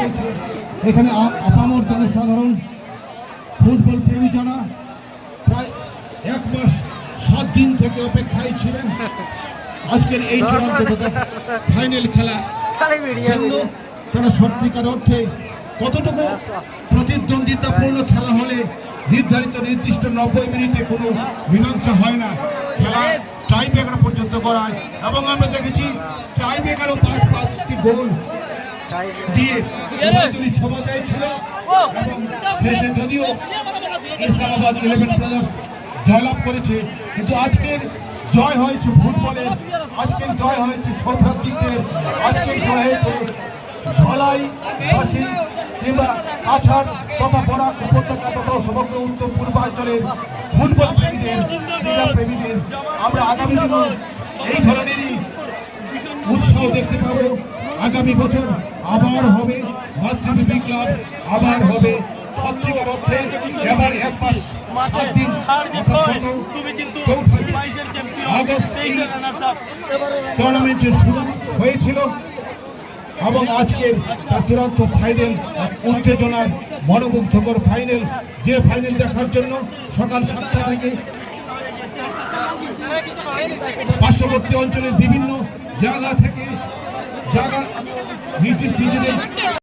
করেছে এখানে আপামর জনসাধারণ ফুটবল প্রেমী যারা প্রায় এক মাস সাত দিন থেকে অপেক্ষায় ছিলেন। আজকের এই চূড়ান্ত ফাইনাল খেলা তারা সত্যিকার অর্থে কতটুকু প্রতিদ্বন্দ্বিতাপূর্ণ খেলা হলে নির্ধারিত নির্দিষ্ট নব্বই মিনিটে কোনো মীমাংসা হয় না। খেলা টাই ব্রেকার পর্যন্ত করায় এবং আমরা দেখেছি টাই ব্রেকারও পাঁচ পাঁচটি গোল দিয়ে উভয়দলই সমতায় ছিল এবং শেষে যদিও ইসলামাবাদ ইলেভেন ব্রাদার্স জয়লাভ করেছে, কিন্তু আজকের জয় হয়েছে ফুটবলের, আজকের জয় হয়েছে সৌভ্রাতৃত্বের আজকের জয় হয়েছে ধলাই বাসী কিংবা কাছাড় তথা বরাক উপত্যকা তথা সমগ্র উত্তর পূর্বাঞ্চলের ফুটবল প্রেমীদের, ক্রীড়া প্রেমীদের আমরা আগামী দিনে এই ধরনেরই উৎসাহ দেখতে পাবো। আগামী বছর আবার হবে মাতৃভূমি ক্লাব, আবার হবে এক মাস দিন আগস্ট শুরু হয়েছিল এবং ফাইনাল উত্তেজনার মনোমুগ্ধকর ফাইনাল যে ফাইনাল দেখার জন্য সকাল সাতটা থেকে পার্শ্ববর্তী অঞ্চলের বিভিন্ন জায়গা থেকে জায়গা নিজেদের